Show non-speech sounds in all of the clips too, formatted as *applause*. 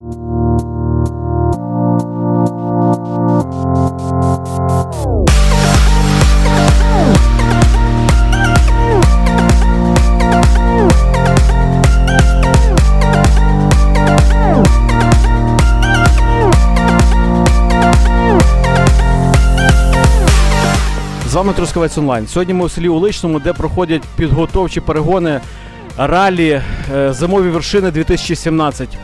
З вами Трускавець Онлайн. Сьогодні ми у селі Уличному, де проходять підготовчі перегони ралі е, Зимові вершини 2017.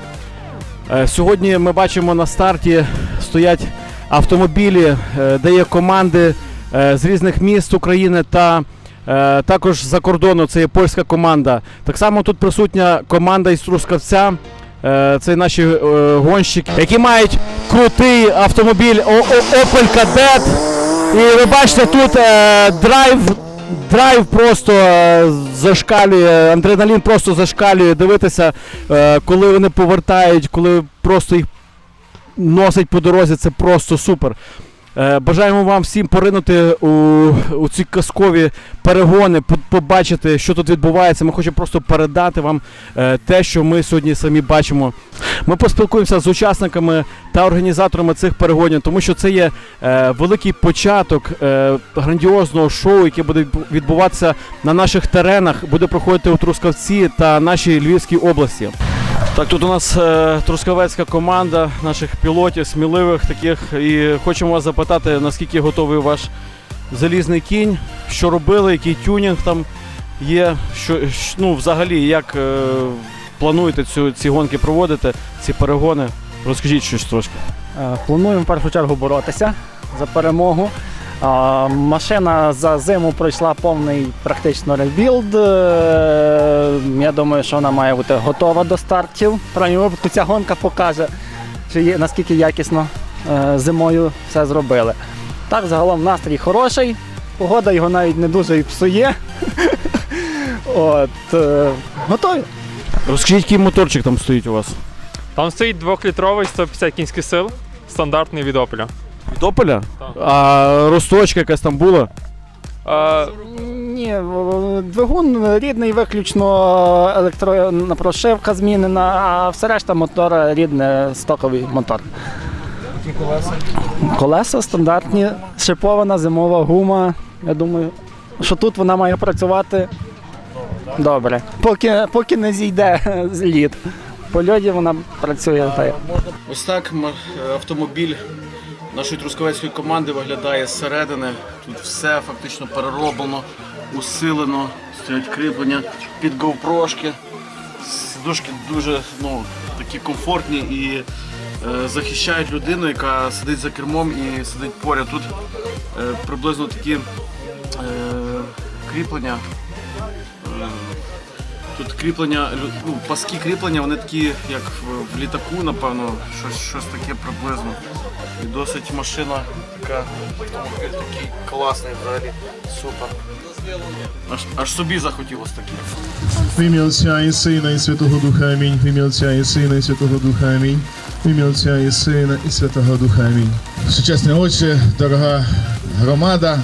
Е, Сьогодні ми бачимо на старті стоять автомобілі, е, де є команди е, з різних міст України та також з-за кордону. Це є польська команда. Так само тут присутня команда із Трускавця. Це наші гонщики, які мають крутий автомобіль Opel Kadett. І ви бачите, тут драйв, драйв просто е, зашкалює, адреналін просто зашкалює. Дивитися, е, коли вони повертають, коли просто їх носить по дорозі, це просто супер. Е, бажаємо вам всім поринути у, у ці казкові перегони, побачити, що тут відбувається. Ми хочемо просто передати вам е, те, що ми сьогодні самі бачимо. Ми поспілкуємося з учасниками та організаторами цих перегонів, тому що це є е, великий початок грандіозного шоу, яке буде відбуватися на наших теренах, буде проходити у Трускавці та нашій Львівській області. Так, тут у нас е, трускавецька команда наших пілотів, сміливих таких. І хочемо вас запитати, наскільки готовий ваш залізний кінь, що робили, який тюнінг там є, що, ну, взагалі, як е, плануєте цю, ці гонки проводити, ці перегони. Розкажіть щось трошки. Е, Плануємо в першу чергу боротися за перемогу. Машина за зиму пройшла повний практично ребілд. Е, Я думаю, що вона має бути готова до стартів. В крайньому випадку ця гонка покаже, чи є, наскільки якісно е, зимою все зробили. Так, загалом настрій хороший, погода його навіть не дуже і псує. *laughs* От, е, готові. Розкажіть, який моторчик там стоїть у вас? Там стоїть 2-літровий 150 кінських сил, стандартний від Opel. Так. А розстрочка якась там була? Е, Ні, в- двигун рідний, виключно електронна прошивка змінена, а все решта мотор рідний стоковий мотор. колеса? Колеса стандартні, шипована зимова гума. Я думаю, що тут вона має працювати добре. Поки, поки не зійде з лід. По льоді вона працює так. Ось так м- автомобіль нашої трускавецької команди виглядає зсередини. Тут все фактично перероблено, усилено, стоять кріплення під говпрошки. Сидушки дуже ну, такі комфортні і е, захищають людину, яка сидить за кермом і сидить поряд. Тут е, приблизно такі е, кріплення. Тут кріплення, ну, паски кріплення, вони такі, як в, в літаку, напевно, щось, щось таке приблизно. І досить машина така, такий класний взагалі, супер. Аж, аж собі захотілося таке. В ім'я Отця і Сина і Святого Духа Амінь. В ім'я Отця і Сина і Святого Духа Амінь. В ім'я Отця і Сина і Святого Духа Амінь. Сучасне Отче, дорога громада.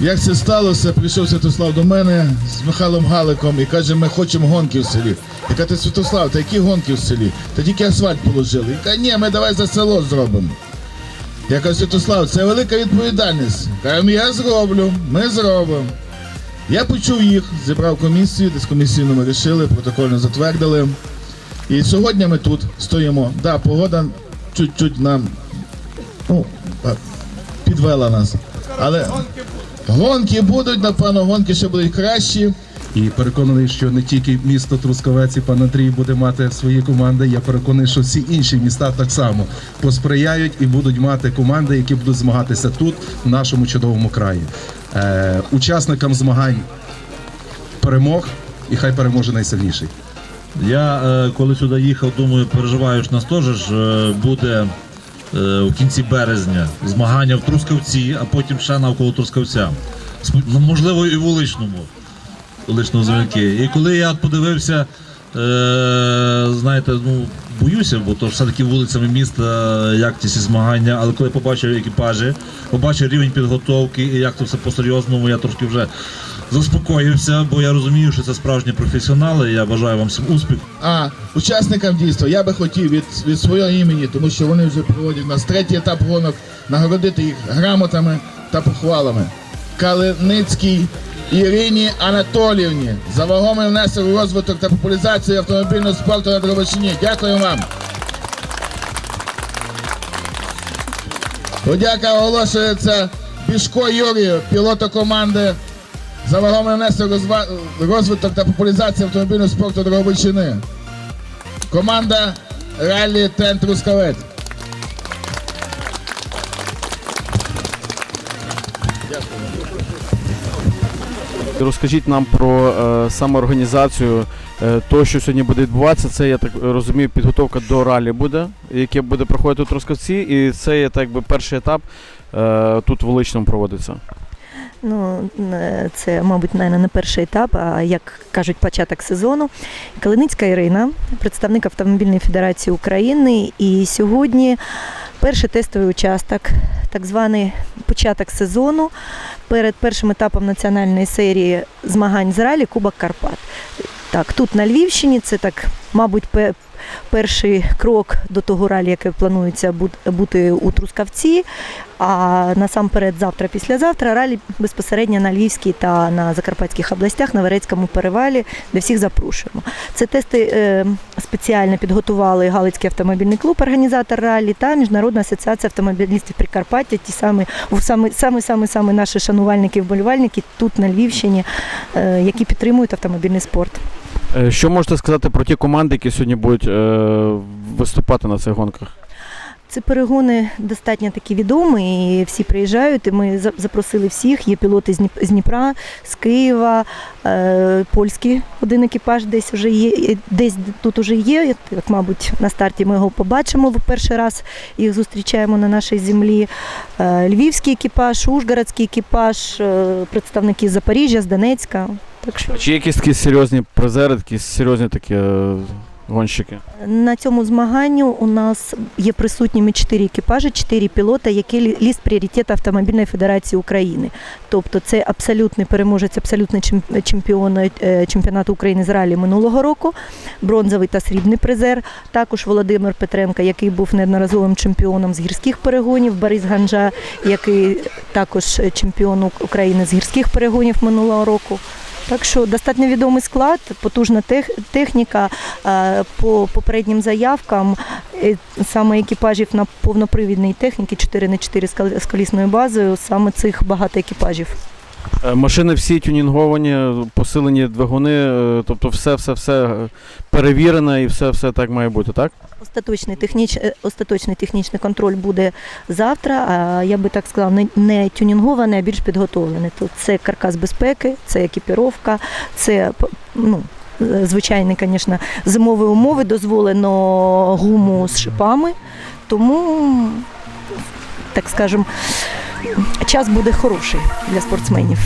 Як це сталося, прийшов Святослав до мене з Михайлом Галиком і каже, ми хочемо гонки в селі. Я кажу, Святослав, та які гонки в селі? Та тільки асфальт положили. І каже, ні, ми давай за село зробимо. Я кажу, Святослав, це велика відповідальність. Кажу, я зроблю, ми зробимо. Я почув їх, зібрав комісію, десь комісійно ми рішили, протокольно затвердили. І сьогодні ми тут стоїмо. Да, погода чуть-чуть нам ну, підвела нас. Але гонки будуть, напевно, гонки ще будуть кращі. І переконаний, що не тільки місто Трускавець і пан Андрій буде мати свої команди. Я переконаний, що всі інші міста так само посприяють і будуть мати команди, які будуть змагатися тут, в нашому чудовому краї. Е, учасникам змагань перемог, і хай переможе найсильніший. Я е, коли сюди їхав, думаю, переживаю, що нас теж е, буде е, в кінці березня змагання в Трускавці, а потім ще навколо Трускавця. Ну, можливо, і в Уличному. Уличному зв'язки. І коли я подивився, е, знаєте, ну, боюся, бо то все-таки вулицями міста, як ті змагання. Але коли побачив екіпажі, побачив рівень підготовки і як то все по-серйозному, я трошки вже заспокоївся, бо я розумію, що це справжні професіонали. Я бажаю вам всім успіху. А учасникам дійства я би хотів від, від свого імені, тому що вони вже проводять нас третій етап гонок, нагородити їх грамотами та похвалами. Калиницькій Ірині Анатоліївні за вагомий внесок у розвиток та популяризацію автомобільного спорту на Дробачині. Дякую вам. Подяка оголошується Бішко Юрію, пілоту команди за вагомий розвиток та популяризацію автомобільного спорту Дрогобичини. Команда Раллі Тент Трускавець. Розкажіть нам про е, самоорганізацію е, того, що сьогодні буде відбуватися. Це я так розумію, підготовка до ралі буде, яке буде проходити у Трускавці, і це є так би перший етап е, тут в Воличному проводиться. Ну, е, це, мабуть, не перший етап, а як кажуть, початок сезону. Калиницька Ірина, представник Автомобільної Федерації України. І сьогодні перший тестовий участок, так званий початок сезону перед першим етапом національної серії змагань з ралі Кубок Карпат. Так, тут на Львівщині це так, мабуть, перший крок до того ралі, яке планується бут- бути у Трускавці. А насамперед, завтра, післязавтра, ралі безпосередньо на Львівській та на Закарпатських областях на Верецькому перевалі, де всіх запрошуємо. Це тести е, спеціально підготували Галицький автомобільний клуб, організатор ралі та Міжнародна асоціація автомобілістів Прикарпаття, ті самі, саме, саме, саме, саме наші шанувальники, вболівальники тут на Львівщині, е, які підтримують автомобільний спорт. Е, Що можете сказати про ті команди, які сьогодні будуть е, виступати на цих гонках? Ці перегони достатньо такі відомі, і всі приїжджають. І ми за- запросили всіх. Є пілоти з Дніп- з Дніпра, з Києва, е, польський один екіпаж десь вже є, десь тут уже є. От, мабуть, на старті ми його побачимо в перший раз. Їх зустрічаємо на нашій землі. Львівський екіпаж, Ужгородський екіпаж, представники з Запоріжжя, з Донецька. Так що Чи є якісь такі серйозні призери, такі серйозні такі е, гонщики? На цьому змаганню у нас є присутніми чотири екіпажі, чотири пілота, які лі- ліст пріоритету Автомобільної Федерації України. Тобто це абсолютний переможець, абсолютний чем- чемпіон е, чемпіонату України з ралі минулого року, бронзовий та срібний призер. Також Володимир Петренко, який був неодноразовим чемпіоном з гірських перегонів, Борис Ганжа, який також чемпіон України з гірських перегонів минулого року. Так що достатньо відомий склад, потужна тех- техніка. Е, По попереднім заявкам е, саме екіпажів на повнопривідній техніці 4 на 4 з з колісною базою, саме цих багато екіпажів. Е, Машини всі тюнінговані, посилені двигуни, е, тобто все, все, все е, перевірено і все, все так має бути, так? Остаточний, техніч, е, остаточний технічний контроль буде завтра, а я би так сказала, не, тюнінгований, а більш підготовлений. Тут це каркас безпеки, це екіпіровка, це ну, звичайні, звісно, зимові умови, дозволено гуму з шипами. Тому, так скажемо, час буде хороший для спортсменів.